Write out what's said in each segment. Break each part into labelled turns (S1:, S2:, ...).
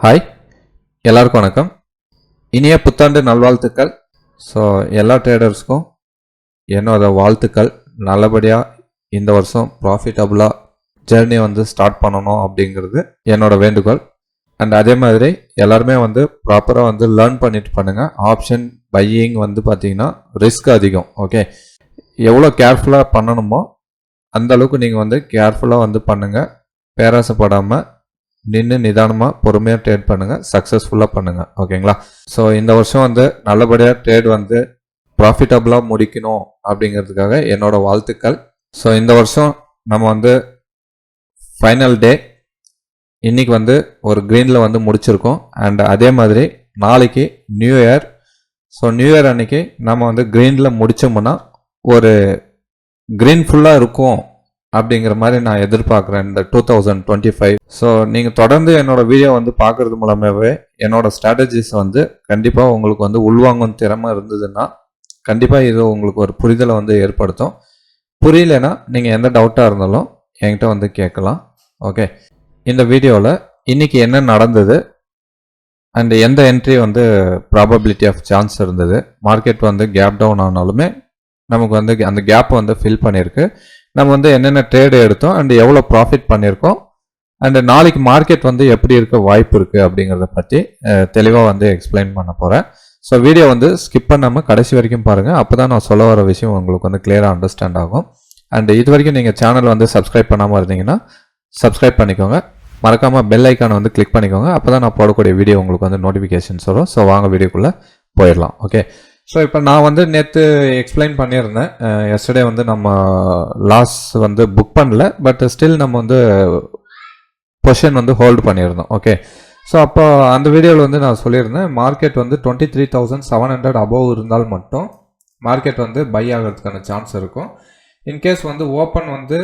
S1: Hi எல்லாருக்கும் வணக்கம். இனிய புத்தாண்டு நல்வாழ்த்துக்கள். ஸோ எல்லா ட்ரேடர்ஸ்க்கும் என்னோட வாழ்த்துக்கள். நல்லபடியாக இந்த வருஷம் ப்ராஃபிட்டபுளாக ஜேர்னி வந்து ஸ்டார்ட் பண்ணணும் அப்படிங்கிறது என்னோட வேண்டுகோள். அண்ட் அதே மாதிரி எல்லாருமே வந்து ப்ராப்பராக வந்து லேர்ன் பண்ணிட்டு பண்ணுங்கள் ஆப்ஷன் பையிங் வந்து பார்த்தீங்கன்னா ரிஸ்க் அதிகம். ஓகே எவ்வளோ கேர்ஃபுல்லாக பண்ணணுமோ அந்த அளவுக்கு நீங்கள் வந்து கேர்ஃபுல்லாக வந்து பண்ணுங்கள் பேராசப்படாமல் நின்று நிதானமாக பொறுமையாக ட்ரேட் பண்ணுங்கள் சக்ஸஸ்ஃபுல்லாக பண்ணுங்கள் ஓகேங்களா ஸோ இந்த வருஷம் வந்து நல்லபடியாக ட்ரேட் வந்து ப்ராஃபிட்டபுளாக முடிக்கணும் அப்படிங்கிறதுக்காக என்னோட வாழ்த்துக்கள். ஸோ இந்த வருஷம் நம்ம வந்து ஃபைனல் டே இன்னைக்கு வந்து ஒரு க்ரீனில் வந்து முடிச்சிருக்கோம். அண்ட் அதே மாதிரி நாளைக்கு new year so new year அன்னைக்கு நம்ம வந்து க்ரீனில் முடித்தோம்னா ஒரு க்ரீன் ஃபுல்லாக இருக்கும் அப்படிங்கிற மாதிரி நான் எதிர்பார்க்குறேன் இந்த two thousand twenty five so நீங்கள் தொடர்ந்து என்னோடய வீடியோ வந்து பார்க்கறது மூலமாகவே என்னோடய ஸ்ட்ராட்டஜிஸ் வந்து கண்டிப்பாக உங்களுக்கு வந்து உள்வாங்கும் திறமை இருந்ததுன்னா கண்டிப்பாக இது உங்களுக்கு ஒரு புரிதலை வந்து ஏற்படுத்தும். புரியலனா நீங்கள் எந்த டவுட்டாக இருந்தாலும் என்கிட்ட வந்து கேட்கலாம். ஓகே இந்த வீடியோவில் இன்னைக்கு என்ன நடந்தது? அண்ட் எந்த என்ட்ரி வந்து ப்ராபபிலிட்டி ஆஃப் சான்ஸ் இருந்தது? மார்க்கெட் வந்து கேப் டவுன் ஆனாலுமே நமக்கு வந்து அந்த கேப் வந்து ஃபில் பண்ணியிருக்கு. நம்ம வந்து என்னென்ன ட்ரேடு எடுத்தோம் அண்ட் எவ்வளோ ப்ராஃபிட் பண்ணியிருக்கோம் அண்ட் நாளைக்கு மார்க்கெட் வந்து எப்படி இருக்க வாய்ப்பு இருக்குது அப்படிங்கிறத பற்றி தெளிவாக வந்து எக்ஸ்பிளைன் பண்ண போகிறேன் ஸோ வீடியோ வந்து ஸ்கிப் பண்ணாமல் கடைசி வரைக்கும் பாருங்கள் அப்போ தான் நான் சொல்ல வர விஷயம் உங்களுக்கு வந்து கிளியராக அண்டர்ஸ்டாண்ட் ஆகும். அண்ட் இது வரைக்கும் நீங்கள் சேனல் வந்து சப்ஸ்கிரைப் பண்ணாமல் இருந்தீங்கன்னா சப்ஸ்கிரைப் பண்ணிக்கோங்க. மறக்காமல் பெல் ஐக்கானை வந்து கிளிக் பண்ணிக்கோங்க. அப்போ தான் நான் போடக்கூடிய வீடியோ உங்களுக்கு வந்து நோட்டிஃபிகேஷன்ஸ் வரும். ஸோ வாங்க வீடியோக்குள்ளே போயிடலாம். ஓகே ஸோ இப்போ நான் வந்து நேற்று எக்ஸ்பிளைன் பண்ணியிருந்தேன். எஸ்டர்டே வந்து நம்ம லாஸ் வந்து புக் பண்ணல பட் ஸ்டில் நம்ம வந்து பொஷன் வந்து ஹோல்டு பண்ணியிருந்தோம். ஓகே ஸோ அப்போ அந்த வீடியோவில் வந்து நான் சொல்லியிருந்தேன் மார்க்கெட் வந்து twenty three thousand seven hundred above இருந்தால் மட்டும் மார்க்கெட் வந்து பை ஆகிறதுக்கான சான்ஸ் இருக்கும். இன்கேஸ் வந்து ஓப்பன் வந்து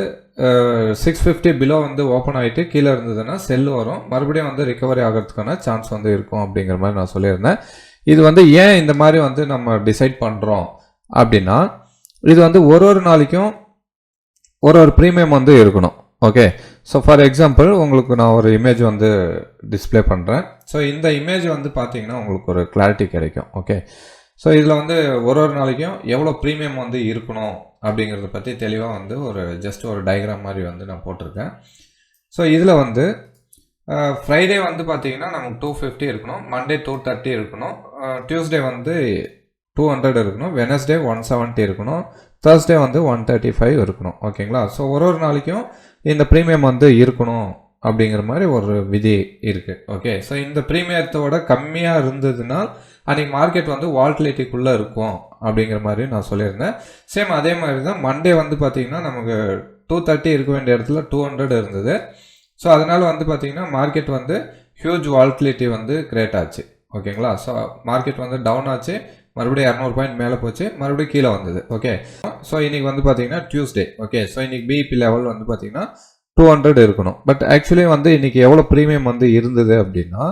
S1: சிக்ஸ் ஃபிஃப்டி பிலோ வந்து ஓப்பன் ஆகிட்டு கீழே இருந்ததுன்னா செல் வரும். மறுபடியும் வந்து ரிகவரி ஆகிறதுக்கான சான்ஸ் வந்து இருக்கும் அப்படிங்கிற மாதிரி நான் சொல்லியிருந்தேன். இது வந்து ஏன் இந்த மாதிரி வந்து நம்ம டிசைட் பண்ணுறோம் அப்படின்னா இது வந்து ஒரு ஒரு நாளைக்கும் ஒரு ஒரு ப்ரீமியம் வந்து இருக்கணும். ஓகே ஸோ ஃபார் எக்ஸாம்பிள் உங்களுக்கு நான் ஒரு இமேஜ் வந்து டிஸ்பிளே பண்ணுறேன் ஸோ இந்த இமேஜ் வந்து பார்த்தீங்கன்னா உங்களுக்கு ஒரு கிளாரிட்டி கிடைக்கும். ஓகே ஸோ இதில் வந்து ஒரு ஒரு நாளைக்கும் எவ்வளோ ப்ரீமியம் வந்து இருக்கணும் அப்படிங்கிறத பற்றி தெளிவாக வந்து ஒரு ஜஸ்ட் ஒரு டயக்ராம் மாதிரி வந்து நான் போட்டிருக்கேன். ஸோ இதில் வந்து ஃப்ரைடே வந்து பார்த்தீங்கன்னா நமக்கு டூ ஃபிஃப்டி இருக்கணும். மண்டே டூ தேர்ட்டி இருக்கணும். டியூஸ்டே வந்து டூ ஹண்ட்ரட் இருக்கணும். வெனஸ்டே ஒன் செவன்ட்டி இருக்கணும். தேர்ஸ்டே வந்து ஒன் தேர்ட்டி ஃபைவ் இருக்கணும். ஓகேங்களா? ஸோ ஒரு ஒரு நாளைக்கும் இந்த ப்ரீமியம் வந்து இருக்கணும் அப்படிங்கிற மாதிரி ஒரு விதி இருக்குது ஓகே ஸோ இந்த ப்ரீமியத்தோட கம்மியாக இருந்ததுன்னா அன்றைக்கி மார்க்கெட் வந்து வால்டிலிட்டிக்குள்ளே இருக்கும் அப்படிங்கிற மாதிரி நான் சொல்லியிருந்தேன். சேம் அதே மாதிரி தான் மண்டே வந்து பார்த்திங்கன்னா நமக்கு டூ தேர்ட்டி இருக்க வேண்டிய இடத்துல டூ ஹண்ட்ரட் இருந்தது. ஸோ அதனால் வந்து பார்த்திங்கன்னா மார்க்கெட் வந்து ஹியூஜ் வால்டிலிட்டி வந்து கிரியேட் ஆச்சு. ஓகேங்களா? ஸோ மார்க்கெட் வந்து டவுன் ஆச்சு. மறுபடியும் இரநூறு பாயிண்ட் மேலே போச்சு. மறுபடியும் கீழே வந்தது. ஓகே ஸோ இன்றைக்கி வந்து பார்த்தீங்கன்னா டியூஸ்டே ஓகே ஸோ இன்றைக்கி பிஇபி லெவல் வந்து பார்த்தீங்கன்னா டூ ஹண்ட்ரட் இருக்கணும். பட் ஆக்சுவலி வந்து இன்றைக்கி எவ்வளோ ப்ரீமியம் வந்து இருந்தது அப்படின்னா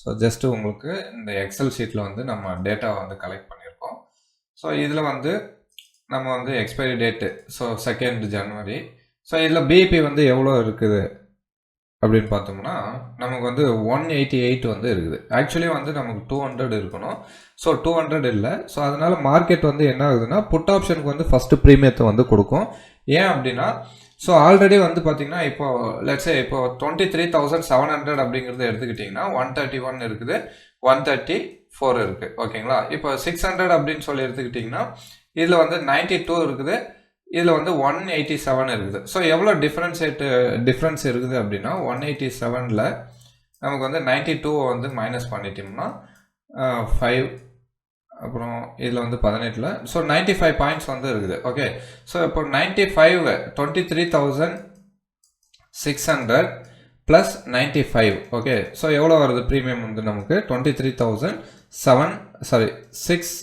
S1: ஸோ ஜஸ்ட்டு உங்களுக்கு இந்த எக்ஸல் ஷீட்டில் வந்து நம்ம டேட்டாவை வந்து கலெக்ட் பண்ணியிருக்கோம். ஸோ இதில் வந்து நம்ம வந்து எக்ஸ்பைரி டேட்டு ஸோ செகண்ட் ஜனவரி ஸோ இதில் பிபி வந்து எவ்வளோ இருக்குது? அப்படின்னு பார்த்தோம்னா நமக்கு வந்து ஒன் எயிட்டி எயிட் வந்து இருக்குது. ஆக்சுவலி வந்து நமக்கு டூ ஹண்ட்ரட் இருக்கணும். ஸோ டூ ஹண்ட்ரட் இல்லை. ஸோ அதனால் மார்க்கெட் வந்து என்ன ஆகுதுன்னா புட் ஆப்ஷனுக்கு வந்து ஃபஸ்ட்டு ப்ரீமியத்தை வந்து கொடுக்கும். ஏன் அப்படின்னா ஸோ ஆல்ரெடி வந்து பார்த்தீங்கன்னா இப்போ லெட்ஸே இப்போ twenty three thousand seven hundred அப்படிங்கிறத எடுத்துக்கிட்டிங்கன்னா ஒன் தேர்ட்டி ஒன் இருக்குது. ஒன் தேர்ட்டி ஃபோர் இருக்குது ஓகேங்களா இப்போ சிக்ஸ் ஹண்ட்ரட் அப்படின்னு சொல்லி எடுத்துக்கிட்டிங்கன்னா இதில் வந்து நைன்ட்டி டூ இருக்குது. இதில் வந்து ஒன் எயிட்டி செவன் இருக்குது ஸோ எவ்வளோ டிஃப்ரென்ஸேட்டு டிஃப்ரென்ஸ் இருக்குது அப்படின்னா ஒன் எயிட்டி செவனில் நமக்கு வந்து நைன்ட்டி டூவை வந்து மைனஸ் பண்ணிட்டோம்னா ஃபைவ் அப்புறம் இதில் வந்து பதினெட்டில் ஸோ நைன்ட்டி ஃபைவ் பாயிண்ட்ஸ் வந்து இருக்குது. ஓகே ஸோ இப்போ ninety five twenty three thousand six hundred plus ninety five okay so எவ்வளோ வருது? ப்ரீமியம் வந்து நமக்கு twenty three thousand seven sorry six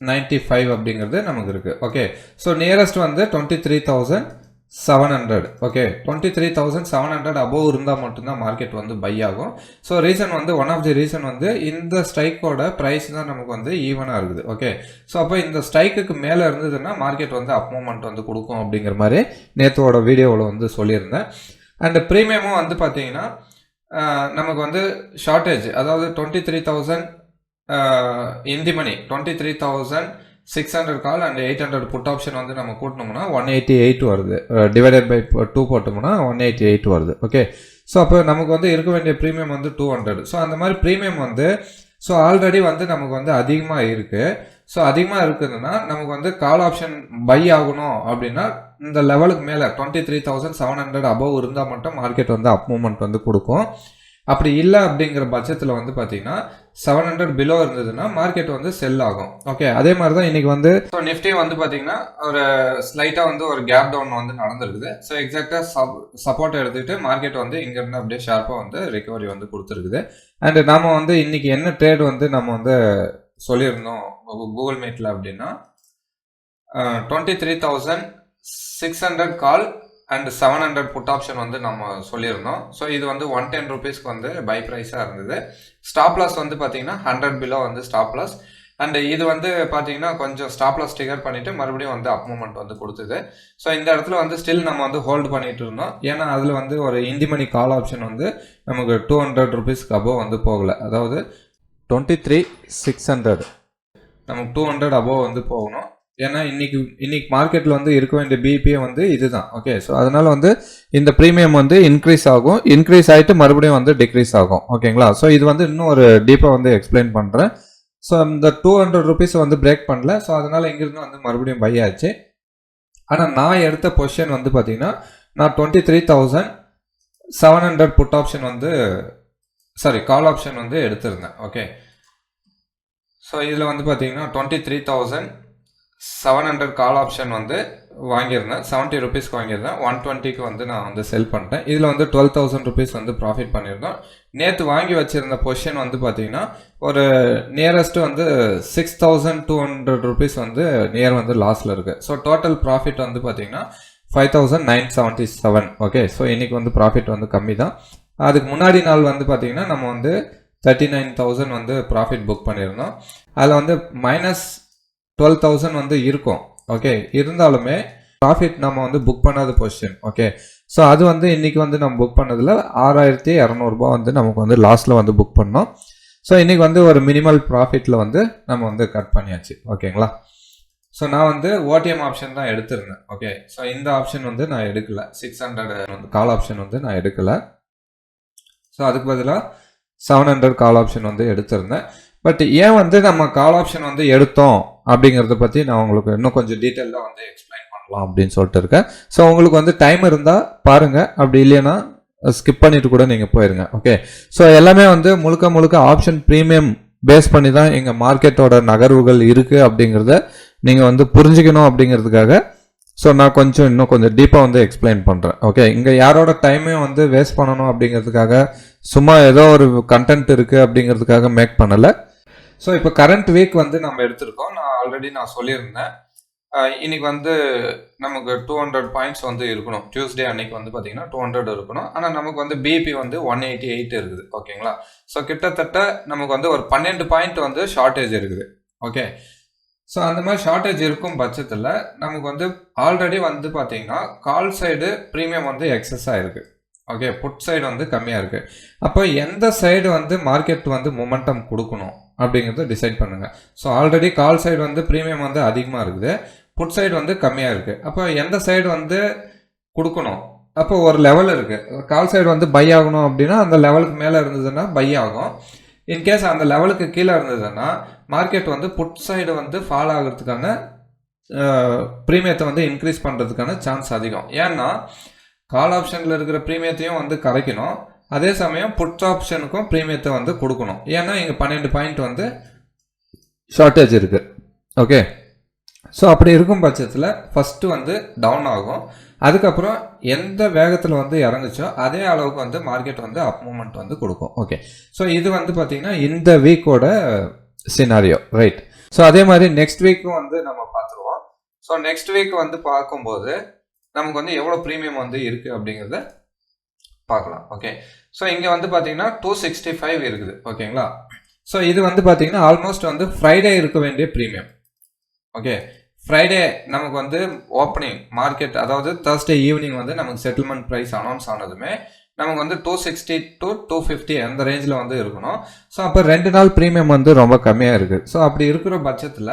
S1: ninety five அப்படிங்கிறது நமக்கு இருக்குது ஓகே ஸோ நியரஸ்ட் வந்து twenty three thousand seven hundred okay twenty three thousand seven hundred above இருந்தால் மட்டும்தான் மார்க்கெட் வந்து பை ஆகும். ஸோ ரீசன் வந்து ஒன் ஆஃப் தி ரீசன் வந்து இந்த ஸ்ட்ரைக்கோட ப்ரைஸ் தான் நமக்கு வந்து ஈவனாக இருக்குது. ஓகே ஸோ அப்போ இந்த ஸ்ட்ரைக்குக்கு மேலே இருந்ததுன்னா மார்க்கெட் வந்து அப் மூமெண்ட் வந்து கொடுக்கும் அப்படிங்கிற மாதிரி நேற்றோட வீடியோவில் வந்து சொல்லியிருந்தேன். அண்ட் ப்ரீமியமும் வந்து பார்த்தீங்கன்னா நமக்கு வந்து ஷார்ட்டேஜ் அதாவது twenty three thousand in the money twenty three thousand six hundred call and eight hundred put option வந்து நம்ம கூட்டினோம்னா ஒன் எயிட்டி எயிட் வருது டிவைடட் பை டூ போட்டோம்னா ஒன் எயிட்டி எயிட் வருது. ஓகே ஸோ அப்போ நமக்கு வந்து இருக்க வேண்டிய ப்ரீமியம் வந்து டூ ஹண்ட்ரட் ஸோ அந்த மாதிரி ப்ரீமியம் வந்து ஸோ ஆல்ரெடி வந்து நமக்கு வந்து அதிகமாக இருக்குது ஸோ அதிகமாக இருக்குதுன்னா நமக்கு வந்து கால் ஆப்ஷன் பை ஆகணும் அப்படின்னா இந்த லெவலுக்கு மேலே twenty three thousand seven hundred above இருந்தால் மட்டும் மார்க்கெட் வந்து அப் மூமெண்ட் வந்து கொடுக்கும். அப்படி இல்லை அப்படிங்கிற பட்சத்தில் வந்து பார்த்தீங்கன்னா செவன் ஹண்ட்ரட் பிலோ இருந்ததுன்னா மார்க்கெட் வந்து செல் ஆகும். ஓகே அதே மாதிரி தான் இன்னைக்கு வந்து ஸோ நிஃப்டி வந்து பார்த்தீங்கன்னா ஒரு ஸ்லைட்டாக வந்து ஒரு கேப் டவுன் வந்து நடந்திருக்குது. ஸோ எக்ஸாக்டாக சப் சப்போர்ட் எடுத்துக்கிட்டு மார்க்கெட் வந்து இங்கேருந்து அப்படியே ஷார்ப்பாக வந்து ரிகவரி வந்து கொடுத்துருக்குது. அண்ட் நாம் வந்து இன்னைக்கு என்ன ட்ரேட் வந்து நம்ம வந்து சொல்லியிருந்தோம் கூகுள் மீட்டில் அப்படின்னா twenty three thousand six hundred call and seven hundred put option வந்து நம்ம சொல்லியிருந்தோம். ஸோ இது வந்து ஒன் டென் ருபீஸ்க்கு வந்து பை ப்ரைஸாக இருந்தது. ஸ்டாப் லாஸ் வந்து பார்த்தீங்கன்னா ஹண்ட்ரட் பிலோ வந்து ஸ்டாப் லாஸ் அண்ட் இது வந்து பார்த்தீங்கன்னா கொஞ்சம் ஸ்டாப் லாஸ் டிகர் பண்ணிவிட்டு மறுபடியும் வந்து அப் மூமெண்ட் வந்து கொடுத்தது. ஸோ இந்த இடத்துல வந்து ஸ்டில் நம்ம வந்து ஹோல்டு பண்ணிட்டு இருந்தோம். ஏன்னா அதில் வந்து ஒரு இந்தி மணி கால் ஆப்ஷன் வந்து நமக்கு டூ ஹண்ட்ரட் ருபீஸ்க்கு அபோவ் வந்து போகல. அதாவது டுவெண்ட்டி த்ரீ சிக்ஸ் ஹண்ட்ரட் நமக்கு டூ ஹண்ட்ரட் அபோவ் வந்து போகணும். ஏன்னா இன்னைக்கு இன்னைக்கு மார்க்கெட்டில் வந்து இருக்க வேண்டிய பிபிஏ வந்து இதுதான். ஓகே ஸோ அதனால வந்து இந்த ப்ரீமியம் வந்து இன்க்ரீஸ் ஆகும். இன்க்ரீஸ் ஆகிட்டு மறுபடியும் வந்து டிக்ரீஸ் ஆகும். ஓகேங்களா ஸோ இது வந்து இன்னும் ஒரு டீப்பாக வந்து எக்ஸ்பிளைன் பண்ணுறேன் ஸோ இந்த டூ ஹண்ட்ரட் ருபீஸ் வந்து பிரேக் பண்ணல. ஸோ அதனால இங்கிருந்து வந்து மறுபடியும் பை ஆச்சு. ஆனால் நான் எடுத்த பொசிஷன் வந்து பார்த்தீங்கன்னா நான் twenty three thousand seven hundred put option வந்து சாரி கால் ஆப்ஷன் வந்து எடுத்திருந்தேன். ஓகே ஸோ இதில் வந்து பார்த்தீங்கன்னா twenty three thousand seven hundred call option வந்து வாங்கியிருந்தேன். செவன்ட்டி ருபீஸ்க்கு வாங்கியிருந்தேன். ஒன் டுவெண்ட்டிக்கு வந்து நான் வந்து செல் பண்ணிட்டேன். இதில் வந்து டுவெல் தௌசண்ட் ருபீஸ் வந்து ப்ராஃபிட் பண்ணியிருந்தோம். நேற்று வாங்கி வச்சுருந்த பொசிஷன் வந்து பார்த்தீங்கன்னா ஒரு நியரஸ்ட்டு வந்து six thousand two hundred rupees வந்து நியர் வந்து லாஸில் இருக்குது ஸோ டோட்டல் ப்ராஃபிட் வந்து பார்த்தீங்கன்னா five thousand nine seventy seven okay so இன்றைக்கி வந்து ப்ராஃபிட் வந்து கம்மி தான் அதுக்கு முன்னாடி நாள் வந்து பார்த்தீங்கன்னா நம்ம வந்து தேர்ட்டி நைன் தௌசண்ட் வந்து ப்ராஃபிட் புக் பண்ணியிருந்தோம். அதில் வந்து மைனஸ் டுவெல் தௌசண்ட் வந்து இருக்கும். ஓகே இருந்தாலுமே ப்ராஃபிட் நம்ம வந்து புக் பண்ணாத பொசிஷன் ஓகே ஸோ அது வந்து இன்றைக்கி வந்து நம்ம புக் பண்ணதில் ஆறாயிரத்தி இரநூறுபா வந்து நமக்கு வந்து லாஸ்ட்டில் வந்து புக் பண்ணோம். ஸோ இன்றைக்கி வந்து ஒரு மினிமல் ப்ராஃபிட்டில் வந்து நம்ம வந்து கட் பண்ணியாச்சு. ஓகேங்களா ஸோ நான் வந்து ஓடிஎம் ஆப்ஷன் தான் எடுத்திருந்தேன். ஓகே ஸோ இந்த ஆப்ஷன் வந்து நான் எடுக்கல. சிக்ஸ் ஹண்ட்ரட் வந்து கால் ஆப்ஷன் வந்து நான் எடுக்கல. ஸோ அதுக்கு பதிலாக செவன் ஹண்ட்ரட் கால் ஆப்ஷன் வந்து எடுத்திருந்தேன். பட் ஏன் வந்து நம்ம கால் ஆப்ஷன் வந்து எடுத்தோம்? அப்படிங்கிறத பற்றி நான் உங்களுக்கு இன்னும் கொஞ்சம் டீட்டெயிலாக வந்து எக்ஸ்பிளைன் பண்ணலாம் அப்படின்னு சொல்லிட்டு இருக்கேன். ஸோ உங்களுக்கு வந்து டைம் இருந்தால் பாருங்கள் அப்படி இல்லைன்னா ஸ்கிப் பண்ணிட்டு கூட நீங்கள் போயிருங்க. ஓகே ஸோ எல்லாமே வந்து முழுக்க முழுக்க ஆப்ஷன் ப்ரீமியம் பேஸ் பண்ணி தான் எங்கள் மார்க்கெட்டோட நகர்வுகள் இருக்குது அப்படிங்கிறத நீங்கள் வந்து புரிஞ்சுக்கணும் அப்படிங்கிறதுக்காக. ஸோ நான் கொஞ்சம் இன்னும் கொஞ்சம் டீப்பாக வந்து எக்ஸ்பிளைன் பண்ணுறேன் ஓகே இங்கே யாரோட டைமையும் வந்து வேஸ்ட் பண்ணணும் அப்படிங்கிறதுக்காக சும்மா ஏதோ ஒரு கண்டென்ட் இருக்குது அப்படிங்கிறதுக்காக மேக் பண்ணலை. ஸோ இப்போ கரண்ட் வீக் வந்து நம்ம எடுத்திருக்கோம். நான் ஆல்ரெடி நான் சொல்லியிருந்தேன். இன்னைக்கு வந்து நமக்கு டூ ஹண்ட்ரட் பாயிண்ட்ஸ் வந்து இருக்கணும். டியூஸ்டே அன்னைக்கு வந்து பார்த்தீங்கன்னா டூ ஹண்ட்ரட் இருக்கணும். ஆனால் நமக்கு வந்து பிபி வந்து ஒன் எயிட்டி எயிட் இருக்குது ஓகேங்களா ஸோ கிட்டத்தட்ட நமக்கு வந்து ஒரு பன்னெண்டு பாயிண்ட் வந்து ஷார்ட்டேஜ் இருக்குது. ஓகே ஸோ அந்த மாதிரி ஷார்ட்டேஜ் இருக்கும் பட்சத்தில் நமக்கு வந்து ஆல்ரெடி வந்து பார்த்தீங்கன்னா கால் சைடு ப்ரீமியம் வந்து எக்ஸஸ் ஆகிருக்கு ஓகே புட் சைடு வந்து கம்மியாக இருக்குது அப்போ எந்த சைடு வந்து மார்க்கெட் வந்து மொமெண்டம் கொடுக்கணும் அப்படிங்கிறத டிசைட் பண்ணுங்கள் ஸோ ஆல்ரெடி கால் சைடு வந்து ப்ரீமியம் வந்து அதிகமாக இருக்குது. புட் சைடு வந்து கம்மியாக இருக்குது அப்போ எந்த சைடு வந்து கொடுக்கணும்? அப்போ ஒரு லெவல் இருக்குது கால் சைடு வந்து பை ஆகணும் அப்படின்னா அந்த லெவலுக்கு மேலே இருந்ததுன்னா பை ஆகும். இன்கேஸ் அந்த லெவலுக்கு கீழே இருந்ததுன்னா மார்க்கெட் வந்து புட் சைடு வந்து ஃபால் ஆகிறதுக்கான ப்ரீமியத்தை வந்து இன்க்ரீஸ் பண்ணுறதுக்கான சான்ஸ் அதிகம். ஏன்னா கால் ஆப்ஷனில் இருக்கிற ப்ரீமியத்தையும் வந்து கரைக்கணும். அதே சமயம் புட் ஆப்ஷனுக்கும் ப்ரீமியத்தை வந்து கொடுக்கணும். ஏன்னா இங்கே பன்னெண்டு பாயிண்ட் வந்து ஷார்ட்டேஜ் இருக்குது ஓகே ஸோ அப்படி இருக்கும் பட்சத்தில் ஃபஸ்ட்டு வந்து டவுன் ஆகும். அதுக்கப்புறம் எந்த வேகத்தில் வந்து இறங்குச்சோ அதே அளவுக்கு வந்து மார்க்கெட் வந்து அப் மூமெண்ட் வந்து கொடுக்கும். ஓகே ஸோ இது வந்து பார்த்தீங்கன்னா இந்த வீக்கோட சினாரியோ ரைட் ஸோ அதே மாதிரி நெக்ஸ்ட் வீக்கும் வந்து நம்ம பார்த்துருவோம். ஸோ நெக்ஸ்ட் வீக் வந்து பார்க்கும்போது நமக்கு வந்து எவ்வளோ ப்ரீமியம் வந்து இருக்குது அப்படிங்கிறத பார்க்கலாம் ஓகே ஸோ இங்கே வந்து பார்த்தீங்கன்னா டூ சிக்ஸ்டி ஃபைவ் இருக்குது ஓகேங்களா? ஸோ இது வந்து பார்த்தீங்கன்னா ஆல்மோஸ்ட் வந்து ஃப்ரைடே இருக்க வேண்டிய ப்ரீமியம் ஓகே ஃப்ரைடே நமக்கு வந்து ஓப்பனிங் மார்க்கெட் அதாவது தேர்ஸ்டே ஈவினிங் வந்து நமக்கு செட்டில்மெண்ட் ப்ரைஸ் அனௌன்ஸ் ஆனதுமே நமக்கு வந்து two sixty to two fifty அந்த ரேஞ்சில் வந்து இருக்கணும். ஸோ அப்போ ரெண்டு நாள் ப்ரீமியம் வந்து ரொம்ப கம்மியாக இருக்குது ஸோ அப்படி இருக்கிற பட்சத்தில்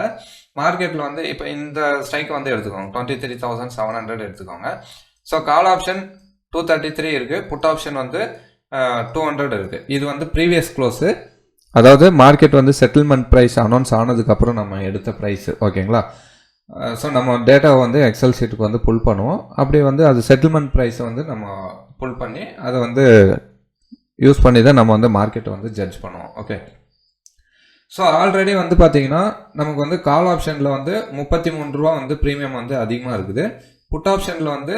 S1: மார்க்கெட்டில் வந்து இப்போ இந்த ஸ்ட்ரைக் வந்து எடுத்துக்கோங்க. Twenty three thousand seven hundred எடுத்துக்கோங்க. So call option two thirty three இருக்குது புட் ஆப்ஷன் வந்து டூ ஹண்ட்ரட் இருக்குது இது வந்து ப்ரீவியஸ் க்ளோஸு அதாவது மார்க்கெட் வந்து செட்டில்மெண்ட் ப்ரைஸ் அனௌன்ஸ் ஆனதுக்கப்புறம் நம்ம எடுத்த ப்ரைஸ் ஓகேங்களா ஸோ நம்ம டேட்டாவை வந்து எக்ஸல் ஷீட்டுக்கு வந்து புல் பண்ணுவோம். அப்படி வந்து அது செட்டில்மெண்ட் ப்ரைஸை வந்து நம்ம புல் பண்ணி அதை வந்து யூஸ் பண்ணி தான் நம்ம வந்து மார்க்கெட்டை வந்து ஜட்ஜ் பண்ணுவோம். ஓகே ஸோ ஆல்ரெடி வந்து பார்த்தீங்கன்னா நமக்கு வந்து கால் ஆப்ஷனில் வந்து முப்பத்தி மூணு ரூபா வந்து ப்ரீமியம் வந்து அதிகமாக இருக்குது. புட் ஆப்ஷனில் வந்து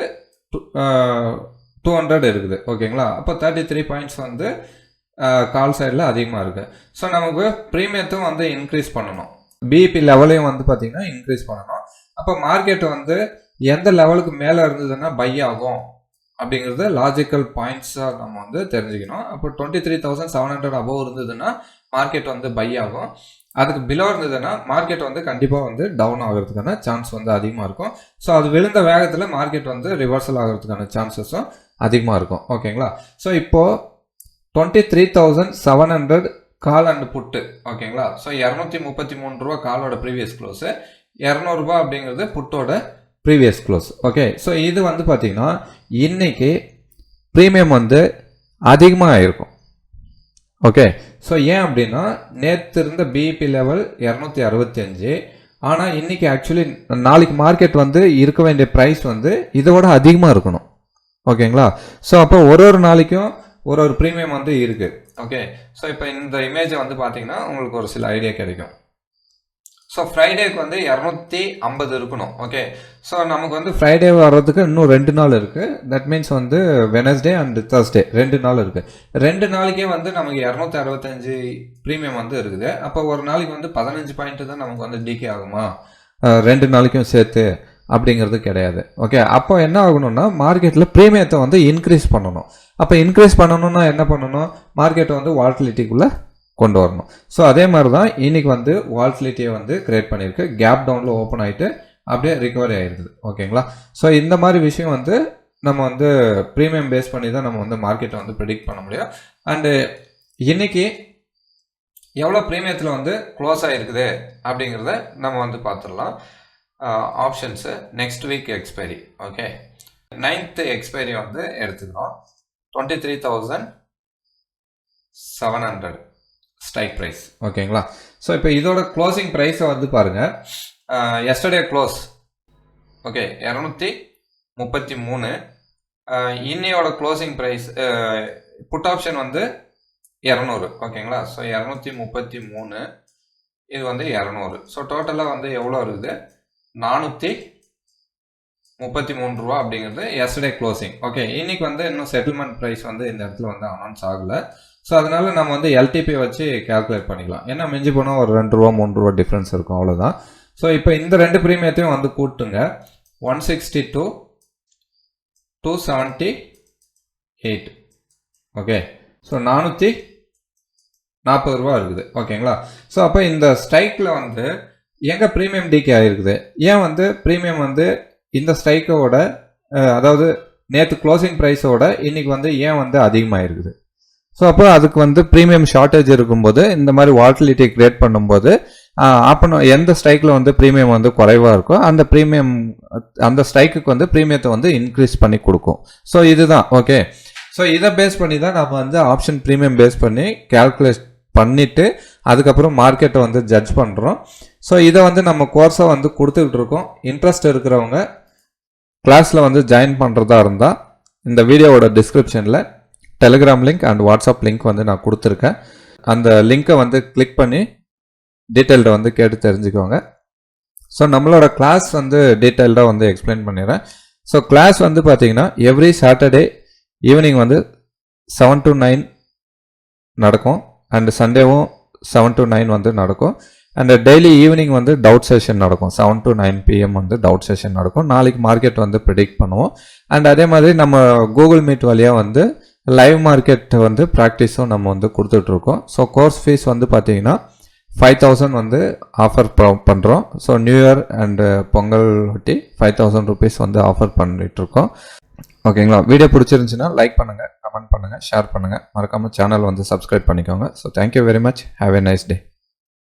S1: டூ ஹண்ட்ரட் இருக்குது. ஓகேங்களா? அப்போ தேர்ட்டி த்ரீ பாயிண்ட்ஸ் வந்து கால் சைடில் அதிகமாக இருக்குது ஸோ நமக்கு ப்ரீமியத்தும் வந்து இன்க்ரீஸ் பண்ணணும். பிபி லெவலையும் வந்து பார்த்தீங்கன்னா இன்க்ரீஸ் பண்ணணும். அப்போ மார்க்கெட் வந்து எந்த லெவலுக்கு மேலே இருந்ததுன்னா பை ஆகும். அப்படிங்கிறது லாஜிக்கல் பாயிண்ட்ஸாக நம்ம வந்து தெரிஞ்சுக்கணும். அப்போ twenty three thousand seven hundred above இருந்ததுன்னா மார்க்கெட் வந்து பை ஆகும். அதுக்கு பிலோ இருந்ததுன்னா மார்க்கெட் வந்து கண்டிப்பாக வந்து டவுன் ஆகிறதுக்கான சான்ஸ் வந்து அதிகமாக இருக்கும். ஸோ அது விழுந்த வேகத்தில் மார்க்கெட் வந்து ரிவர்சல் ஆகிறதுக்கான சான்சஸும் அதிகமாக இருக்கும். ஓகேங்களா ஸோ இப்போது twenty three thousand seven hundred call and put ஓகேங்களா ஸோ இரநூத்தி முப்பத்தி மூணு ரூபா காலோட ப்ரீவியஸ் க்ளோஸு இரநூறுபா அப்படிங்கிறது புட்டோட ப்ரீவியஸ் க்ளோஸ் ஓகே ஸோ இது வந்து பார்த்திங்கன்னா இன்றைக்கி ப்ரீமியம் வந்து அதிகமாக இருக்கும். ஓகே ஸோ ஏன் அப்படின்னா நேற்று இருந்த பிஇபி லெவல் இரநூத்தி அறுபத்தஞ்சு ஆனால் இன்னைக்கு ஆக்சுவலி நாளைக்கு மார்க்கெட் வந்து இருக்க வேண்டிய ப்ரைஸ் வந்து இதோட அதிகமாக இருக்கணும். ஓகேங்களா ஸோ அப்போ ஒரு ஒரு நாளைக்கும் ஒரு ஒரு ப்ரீமியம் வந்து இருக்குது ஓகே ஸோ இப்போ இந்த இமேஜை வந்து பார்த்தீங்கன்னா உங்களுக்கு ஒரு சில ஐடியா கிடைக்கும். ஸோ ஃப்ரைடேக்கு வந்து இரநூத்தி ஐம்பது இருக்கணும் ஓகே ஸோ நமக்கு வந்து ஃப்ரைடே வர்றதுக்கு இன்னும் ரெண்டு நாள் இருக்குது தட் மீன்ஸ் வந்து வெனஸ்டே அண்ட் தேர்ஸ்டே ரெண்டு நாள் இருக்குது ரெண்டு நாளைக்கே வந்து நமக்கு இரநூத்தி அறுபத்தஞ்சு ப்ரீமியம் வந்து இருக்குது. அப்போ ஒரு நாளைக்கு வந்து பதினஞ்சு பாயிண்ட் தான் நமக்கு வந்து டிகே ஆகுமா? ரெண்டு நாளைக்கும் சேர்த்து அப்படிங்கிறது கிடையாது ஓகே அப்போ என்ன ஆகணும்னா மார்க்கெட்டில் ப்ரீமியத்தை வந்து இன்க்ரீஸ் பண்ணணும். அப்போ இன்க்ரீஸ் பண்ணணும்னா என்ன பண்ணணும்? மார்க்கெட்டை வந்து வால்டிலிட்டிக்குள்ளே கொண்டு வரணும். ஸோ அதே மாதிரி தான் இன்னைக்கு வந்து வால்டிலிட்டியை வந்து கிரியேட் பண்ணியிருக்கு. கேப் டவுனில் ஓப்பன் ஆகிட்டு அப்படியே ரிகவரி ஆகிருக்குது ஓகேங்களா ஸோ இந்த மாதிரி விஷயம் வந்து நம்ம வந்து ப்ரீமியம் பேஸ் பண்ணி தான் நம்ம வந்து மார்க்கெட்டை வந்து ப்ரிடிக்ட் பண்ண முடியும். அண்டு இன்னைக்கு எவ்வளோ ப்ரீமியத்தில் வந்து க்ளோஸ் ஆகிருக்குது அப்படிங்கிறத நம்ம வந்து பார்த்துடலாம். Options next week expiry okay ninth expiry வந்து எடுத்துக்கிறோம். Twenty three thousand seven hundred strike price. ஓகேங்களா? ஸோ இப்போ இதோட க்ளோசிங் ப்ரைஸை வந்து பாருங்கள் எஸ்டர்டே க்ளோஸ் ஓகே இரநூத்தி முப்பத்தி மூணு. இன்னையோட க்ளோசிங் ப்ரைஸ் புட் ஆப்ஷன் வந்து இரநூறு. ஓகேங்களா? ஸோ இரநூத்தி முப்பத்தி மூணு. இது வந்து இரநூறு. ஸோ டோட்டலாக வந்து எவ்வளோ இருக்குது நானூற்றி முப்பத்தி மூணு ரூபா அப்படிங்கிறது எஸ்டர்டே க்ளோசிங் ஓகே இன்னைக்கு வந்து இன்னும் செட்டில்மெண்ட் ப்ரைஸ் வந்து இந்த இடத்துல வந்து அனௌன்ஸ் ஆகலை. ஸோ அதனால நம்ம வந்து எல்டிபி வச்சு கால்குலேட் பண்ணிக்கலாம். ஏன்னா மிஞ்சி போனால் ஒரு ரெண்டு ரூபா மூணு ரூபா டிஃப்ரென்ஸ் இருக்கும். அவ்வளோதான் ஸோ இப்போ இந்த ரெண்டு ப்ரீமியத்தையும் வந்து கூட்டுங்க. One sixty two two seventy eight okay so நானூற்றி நாற்பது ரூபா இருக்குது. ஓகேங்களா ஸோ அப்போ இந்த ஸ்ட்ரைக்கில் வந்து எங்கே ப்ரீமியம் டிகே ஆகிருக்குது ஏன் வந்து ப்ரீமியம் வந்து இந்த ஸ்ட்ரைக்கோட அதாவது நேற்று க்ளோசிங் ப்ரைஸோட இன்றைக்கி வந்து ஏன் வந்து அதிகமாக இருக்குது ஸோ அப்போ அதுக்கு வந்து ப்ரீமியம் ஷார்ட்டேஜ் இருக்கும்போது இந்த மாதிரி வாட்டிலிட்டி கிரியேட் பண்ணும்போது அப்போ எந்த ஸ்ட்ரைக்கில் வந்து ப்ரீமியம் வந்து குறைவாக இருக்கோ அந்த ப்ரீமியம் அந்த ஸ்ட்ரைக்குக்கு வந்து ப்ரீமியத்தை வந்து இன்க்ரீஸ் பண்ணி கொடுக்கும். ஸோ இதுதான் ஓகே ஸோ இதை பேஸ் பண்ணி தான் நம்ம வந்து ஆப்ஷன் ப்ரீமியம் பேஸ் பண்ணி கேல்குலேட் பண்ணிவிட்டு அதுக்கப்புறம் மார்க்கெட்டை வந்து ஜட்ஜ் பண்ணுறோம் ஸோ இதை வந்து நம்ம கோர்ஸாக வந்து கொடுத்துக்கிட்டு இருக்கோம். இன்ட்ரெஸ்ட் இருக்கிறவங்க கிளாஸில் வந்து ஜாயின் பண்ணுறதா இருந்தால் இந்த வீடியோவோட டிஸ்கிரிப்ஷனில் Telegram link and WhatsApp link வந்து நான் கொடுத்துருக்கேன். அந்த லிங்க்கை வந்து கிளிக் பண்ணி டீட்டெயில்டை வந்து கேட்டு தெரிஞ்சுக்கோங்க. ஸோ நம்மளோட கிளாஸ் வந்து டீட்டெயில்டாக வந்து எக்ஸ்பிளைன் பண்ணிடுறேன். ஸோ கிளாஸ் வந்து பார்த்தீங்கன்னா எவ்ரி சாட்டர்டே ஈவினிங் வந்து செவன் டு நைன் நடக்கும். அண்ட் சண்டேவும் செவன் டு நைன் வந்து நடக்கும். அண்ட் டெய்லி ஈவினிங் வந்து டவுட் செஷன் நடக்கும். செவன் டு நைன் பிஎம் வந்து டவுட் செஷன் நடக்கும். நாளைக்கு மார்க்கெட் வந்து ப்ரிடிக்ட் பண்ணுவோம். அண்ட் அதே மாதிரி நம்ம கூகுள் மீட் வழியாக வந்து லைவ் மார்க்கெட் வந்து ப்ராக்டிஸும் நம்ம வந்து கொடுத்துட்ருக்கோம். ஸோ கோர்ஸ் ஃபீஸ் வந்து பார்த்தீங்கன்னா ஃபைவ் தௌசண்ட் வந்து ஆஃபர் பண்ணுறோம் so new year and Pongal ஒட்டி ஃபைவ் தௌசண்ட் ருபீஸ் வந்து ஆஃபர் பண்ணிகிட்ருக்கோம் ஓகேங்களா வீடியோ பிடிச்சிருந்துச்சுன்னா லைக் பண்ணுங்கள் கமெண்ட் பண்ணுங்கள் ஷேர் பண்ணுங்கள் மறக்காமல் சேனல் வந்து சப்ஸ்கிரைப் பண்ணிக்கோங்க. So thank you very much have a nice day